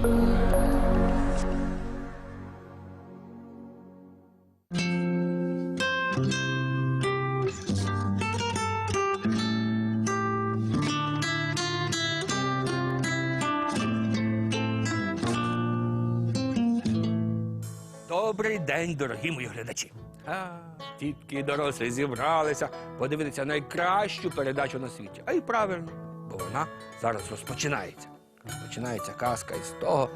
Добрий день, дорогі мої глядачі. А, тітки і дорослі зібралися подивитися найкращу передачу на світі. А й правильно, бо вона зараз розпочинається. Розпочинається казка із того,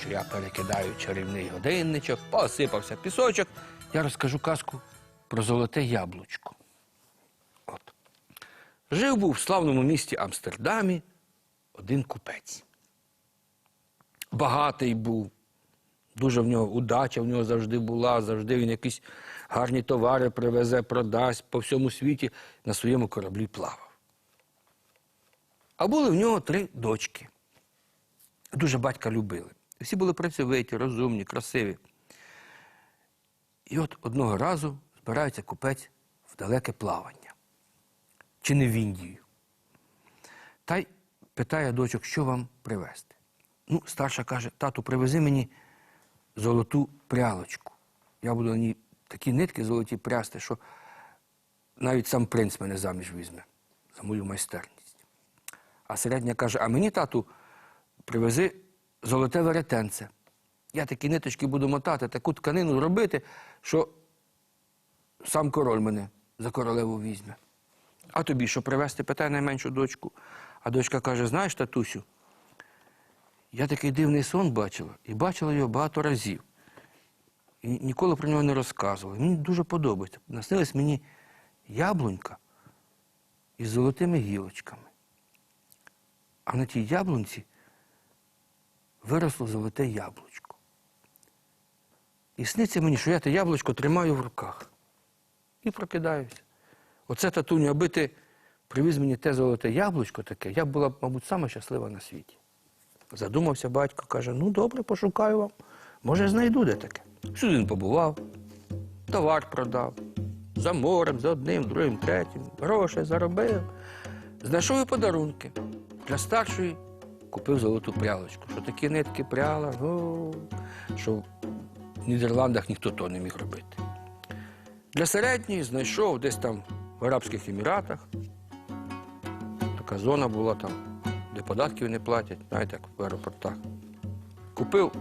що я перекидаю чарівний годинничок, посипався пісочок. Я розкажу казку про золоте яблучко. От. Жив був в славному місті Амстердамі один купець. Багатий був, Дуже в нього удача в нього завжди була, завжди він якісь гарні товари привезе, продасть по всьому світі на своєму кораблі плавав. А були в нього три дочки. Дуже батька любили. Всі були працьовиті, розумні, красиві. І от одного разу збирається купець в далеке плавання. Чи не в Індію. Та й питає дочок, що вам привезти. Ну, старша каже, тату, привези мені золоту прялочку. Я буду на ній такі нитки золоті прясти, що навіть сам принц мене заміж візьме за мою майстерність. А середня каже: а мені, тату, привези золоте веретенце. Я такі ниточки буду мотати, таку тканину робити, що сам король мене за королеву візьме. А тобі що привезти? питає найменшу дочку. А дочка каже: знаєш, татусю, я такий дивний сон бачила і бачила його багато разів. І ніколи про нього не розказувала. Мені дуже подобається. Наснилась мені яблунька із золотими гілочками. А на тій яблунці виросло золоте яблучко. І сниться мені, що я те яблучко тримаю в руках. І прокидаюся. Оце татуню, аби ти привіз мені те золоте яблучко таке, я б була, мабуть, сама щаслива на світі. Задумався батько, каже: ну добре, пошукаю вам. Може, знайду де таке. Сюди він побував, товар продав. За морем, за одним, другим, третім, гроші заробив. Знайшов і подарунки. Для старшої купив золоту прялочку. Що такі нитки пряла, ну, що в Нідерландах ніхто то не міг робити. Для середньої знайшов десь там в Арабських Еміратах. Така зона була там де податків не платять, знаєте, як в аеропортах. Купив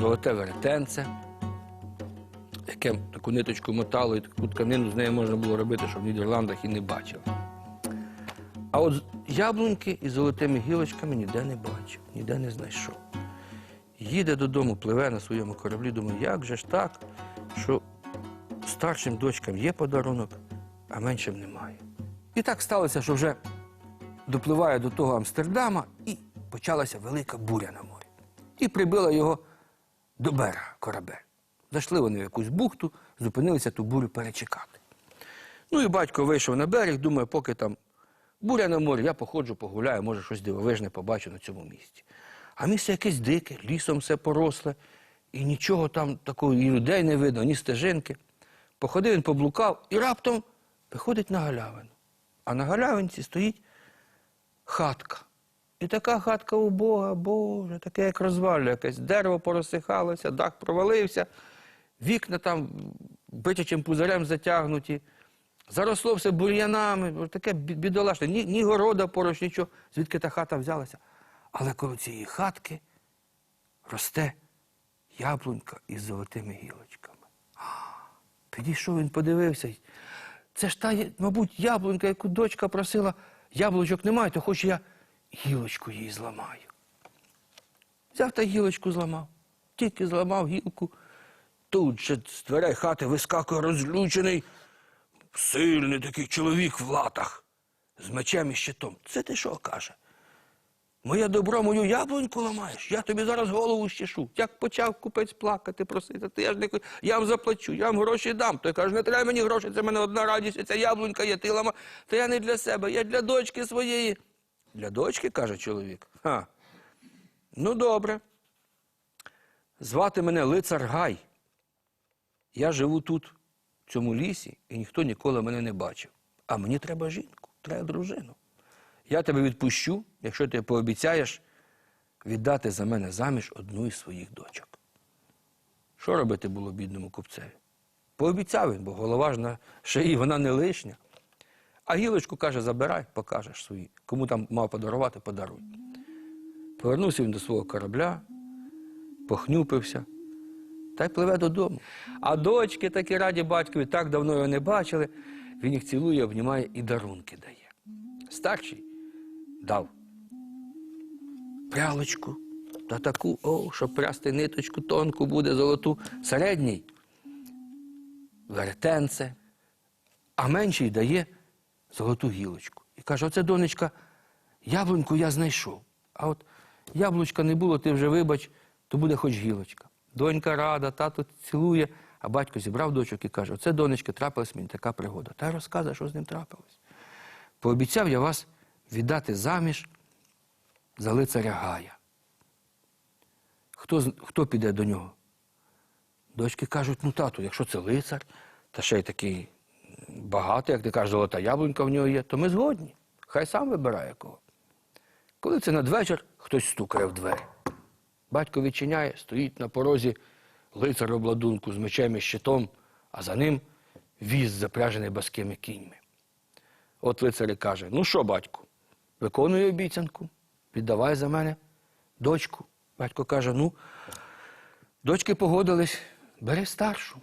золоте веретенце, яке таку ниточку мотало, і таку тканину з нею можна було робити, що в Нідерландах і не бачив. А от яблуньки із золотими гілочками ніде не бачив, ніде не знайшов. Їде додому, пливе на своєму кораблі, думає, як же ж так, що старшим дочкам є подарунок, а меншим немає. І так сталося, що вже допливає до того Амстердама, і почалася велика буря на морі. І прибила його до берега корабель. Зайшли вони в якусь бухту, зупинилися ту бурю перечекати. Ну і батько вийшов на берег, думає, поки там буря на морі, я походжу, погуляю, може щось дивовижне побачу на цьому місці. А місце якесь дике, лісом все поросле, і нічого там такого, і людей не видно, ні стежинки. Походив він, поблукав і раптом виходить на галявину. А на галявинці стоїть хатка. І така хатка у Бога, Боже, таке як розвалля якесь. Дерево порозсихалося, дах провалився, вікна там бичачим пузарем затягнуті. Заросло все бур'янами, таке бідолашне, ні, ні города поруч, нічого, звідки та хата взялася. Але коло цієї хатки росте яблунька із золотими гілочками. Підійшов він, подивився. Це ж та, мабуть, яблунька, яку дочка просила. Яблучок немає, то хоч я гілочку їй зламаю. Взяв та гілочку зламав. Тільки зламав гілку. Тут же з дверей хати вискакує розлючений, сильний такий чоловік в латах з мечем і щитом. Це ти що каже? Моє добро, мою яблуньку ламаєш, я тобі зараз голову щешу. Як почав купець плакати, просити, ти я ж не я вам заплачу, я вам гроші дам. Той каже, не треба мені гроші, це в мене одна радість, ця яблунька є, ти лама. Та я не для себе, я для дочки своєї. Для дочки, каже чоловік. Ха. Ну, добре. Звати мене лицар Гай. Я живу тут, в цьому лісі, і ніхто ніколи мене не бачив. А мені треба жінку, треба дружину. Я тебе відпущу, якщо ти пообіцяєш віддати за мене заміж одну із своїх дочок. Що робити було бідному купцеві? Пообіцяв він, бо голова ж на шиї, вона не лишня. А гілочку каже, забирай, покажеш свої. Кому там мав подарувати, подаруй. Повернувся він до свого корабля, похнюпився та й пливе додому. А дочки такі раді батькові, так давно його не бачили. Він їх цілує, обнімає і дарунки дає. Старший дав прялочку та таку, о, щоб прясти ниточку тонку буде золоту, середній веретенце, а менший дає золоту гілочку. І каже: оце, донечка, яблуньку я знайшов. А от яблучка не було, ти вже вибач, то буде хоч гілочка. Донька рада, тато цілує, а батько зібрав дочок і каже: оце, донечка, трапилась мені така пригода. Та розказує, що з ним трапилось. Пообіцяв я вас віддати заміж за лицаря Гая. Хто, хто піде до нього? Дочки кажуть, ну тату, якщо це лицар, та ще й такий багатий, як ти кажеш, золота яблунька в нього є, то ми згодні. Хай сам вибирає кого. Коли це надвечір, хтось стукає в двері. Батько відчиняє, стоїть на порозі лицар обладунку з мечем і щитом, а за ним віз, запряжений баскими кіньми. От лицар каже: Ну що, батьку, виконую обіцянку, віддавай за мене дочку. Батько каже: ну, дочки погодились, бери старшу.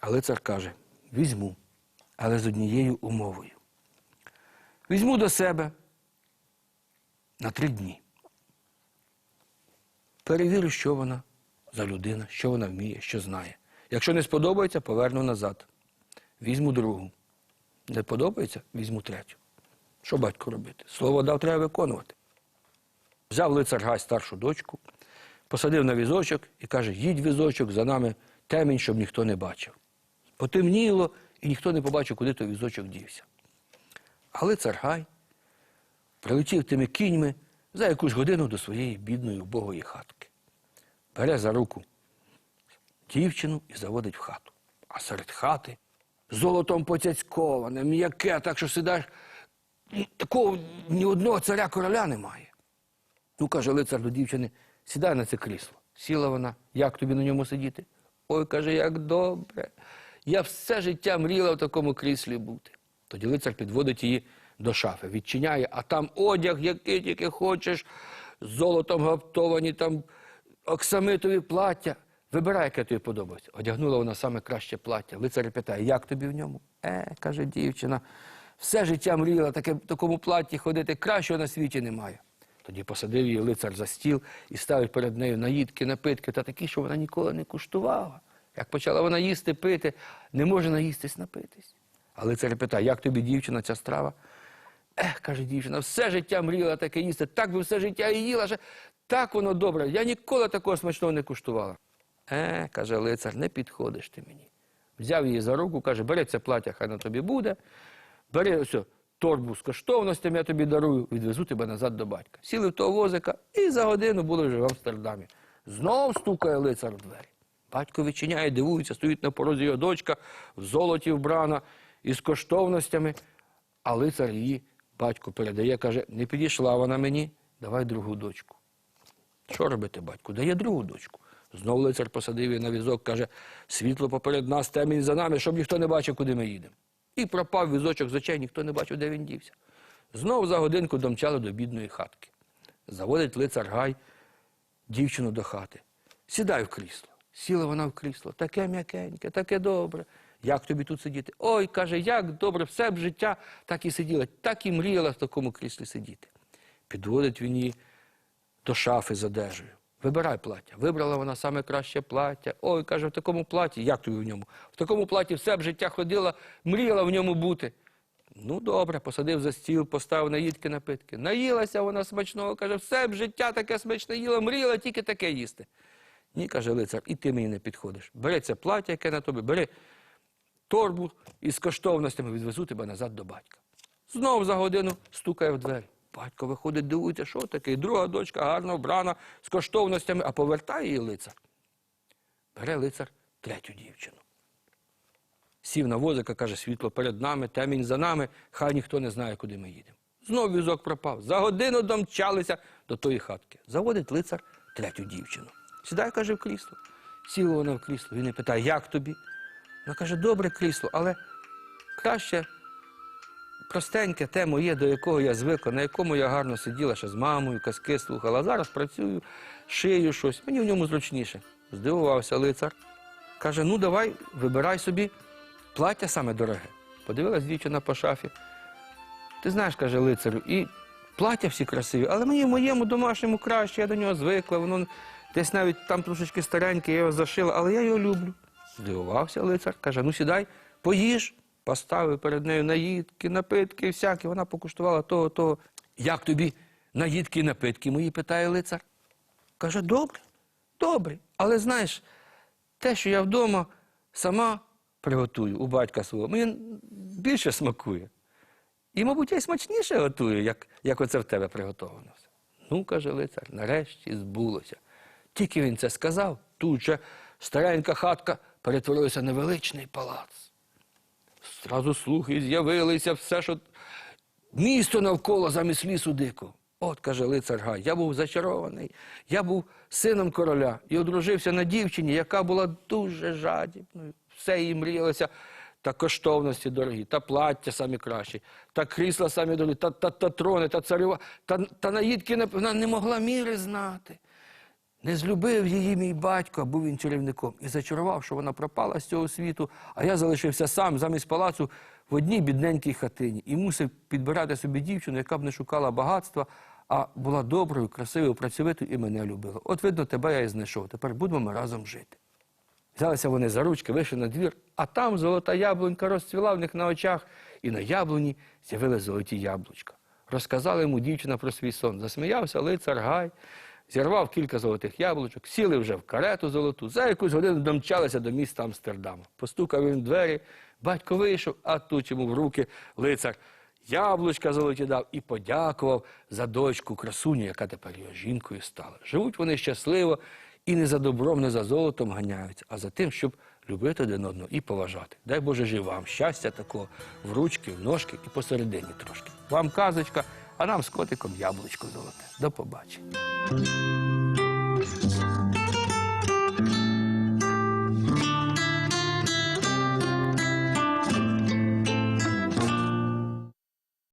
А лицар каже: візьму, але з однією умовою. Візьму до себе на три дні. Перевірю, що вона за людина, що вона вміє, що знає. Якщо не сподобається, поверну назад. Візьму другу. Не подобається, візьму третю. Що батько робити? Слово дав, треба виконувати. Взяв лицар Гай старшу дочку, посадив на візочок і каже: їдь візочок, за нами темінь, щоб ніхто не бачив. Потемніло, і ніхто не побачив, куди той візочок дівся. А лицар Гай прилетів тими кіньми за якусь годину до своєї бідної убогої хатки. Бере за руку дівчину і заводить в хату. А серед хати золотом поцяцьковане, м'яке, так що сидаєш. Такого ні одного царя короля немає. Ну, каже лицар до дівчини, сідай на це крісло. Сіла вона, як тобі на ньому сидіти? Ой, каже, як добре. Я все життя мріла в такому кріслі бути. Тоді лицар підводить її до шафи, відчиняє, а там одяг, який тільки хочеш, золотом гаптовані, там оксамитові плаття. Вибирай, яке тобі подобається. Одягнула вона саме краще плаття. Лицар питає, як тобі в ньому? Е, каже дівчина, все життя мріяла таке, в такому платті ходити, кращого на світі немає. Тоді посадив її лицар за стіл і ставить перед нею наїдки, напитки та такі, що вона ніколи не куштувала. Як почала вона їсти, пити, не може наїстись, напитись. А лицар питає, як тобі, дівчина, ця страва? Ех, каже дівчина, все життя мріяла таке їсти, так би все життя і їла, що так воно добре. Я ніколи такого смачного не куштувала. Е, каже лицар, не підходиш ти мені. Взяв її за руку, каже, бери це плаття, хай на тобі буде. Бери ось торбу з коштовностями, я тобі дарую, відвезу тебе назад до батька. Сіли в того возика і за годину були вже в Амстердамі. Знов стукає лицар в двері. Батько відчиняє, дивується, стоїть на порозі його дочка, в золоті вбрана, із коштовностями. А лицар її батько передає, каже, не підійшла вона мені, давай другу дочку. Що робити, батько? Дає другу дочку. Знов лицар посадив її на візок, каже, світло поперед нас, темінь за нами, щоб ніхто не бачив, куди ми їдемо. І пропав візочок з очей, ніхто не бачив, де він дівся. Знов за годинку домчали до бідної хатки. Заводить лицар Гай дівчину до хати. Сідай в крісло. Сіла вона в крісло, таке м'якеньке, таке добре. Як тобі тут сидіти? Ой, каже, як добре, все б життя так і сиділа, так і мріяла в такому кріслі сидіти. Підводить він її до шафи з одежею. Вибирай плаття. Вибрала вона саме краще плаття. Ой, каже, в такому платі, як тобі в ньому? В такому платі все б життя ходила, мріяла в ньому бути. Ну, добре, посадив за стіл, поставив наїдки напитки. Наїлася вона смачного, каже, все б життя таке смачне їла, мріяла тільки таке їсти. Ні, каже лицар, і ти мені не підходиш. Бери це плаття, яке на тобі, бери торбу із коштовностями, відвезу тебе назад до батька. Знов за годину стукає в двері. Батько виходить, дивується, що таке. Друга дочка гарно вбрана з коштовностями, а повертає її лицар. Бере лицар третю дівчину. Сів на возика, каже, світло перед нами, темінь за нами, хай ніхто не знає, куди ми їдемо. Знов візок пропав. За годину домчалися до тої хатки. Заводить лицар третю дівчину. Сідай, каже, в крісло. Сіла вона в крісло. Він і питає, як тобі? Вона каже, добре крісло, але краще простеньке те моє, до якого я звикла, на якому я гарно сиділа ще з мамою, казки слухала. Зараз працюю, шию щось. Мені в ньому зручніше. Здивувався лицар. Каже: ну давай, вибирай собі плаття саме дороге. Подивилась дівчина по шафі. Ти знаєш, каже лицарю, і плаття всі красиві, але мені в моєму домашньому краще, я до нього звикла, воно десь навіть там трошечки стареньке, я його зашила, але я його люблю. Здивувався лицар, каже, ну сідай, поїж. Поставив перед нею наїдки, напитки, всякі. Вона покуштувала того, того. Як тобі наїдки і напитки мої? питає лицар. Каже, добре, добре. Але знаєш, те, що я вдома сама приготую у батька свого, мені більше смакує. І, мабуть, я й смачніше готую, як, як оце в тебе приготовано. Ну, каже лицар, нарешті збулося. Тільки він це сказав, тут же старенька хатка перетворилася на величний палац. Зразу слухи з'явилися, все, що місто навколо замість лісу дико. От, каже лицар Гай, я був зачарований, я був сином короля і одружився на дівчині, яка була дуже жадібною. Все їй мріялося. Та коштовності дорогі, та плаття самі кращі, та крісла самі дорогі, та, та, та трони, та царюва, та, та наїдки вона не могла міри знати. Не злюбив її мій батько, а був він чарівником, і зачарував, що вона пропала з цього світу, а я залишився сам замість палацу в одній бідненькій хатині і мусив підбирати собі дівчину, яка б не шукала багатства, а була доброю, красивою, працьовитою і мене любила. От видно, тебе я і знайшов. Тепер будемо ми разом жити. Взялися вони за ручки, вийшли на двір, а там золота яблунька розцвіла в них на очах, і на яблуні з'явилися золоті яблучка. Розказала йому дівчина про свій сон. Засміявся лицар Гай, зірвав кілька золотих яблучок, сіли вже в карету золоту, за якусь годину домчалися до міста Амстердама. Постукав він в двері, батько вийшов, а тут йому в руки лицар яблучка золоті дав і подякував за дочку красуню, яка тепер його жінкою стала. Живуть вони щасливо і не за добром, не за золотом ганяються, а за тим, щоб любити один одного і поважати. Дай Боже жив вам щастя такого в ручки, в ножки і посередині трошки. Вам казочка, а нам з котиком яблучко золоте. До побачення.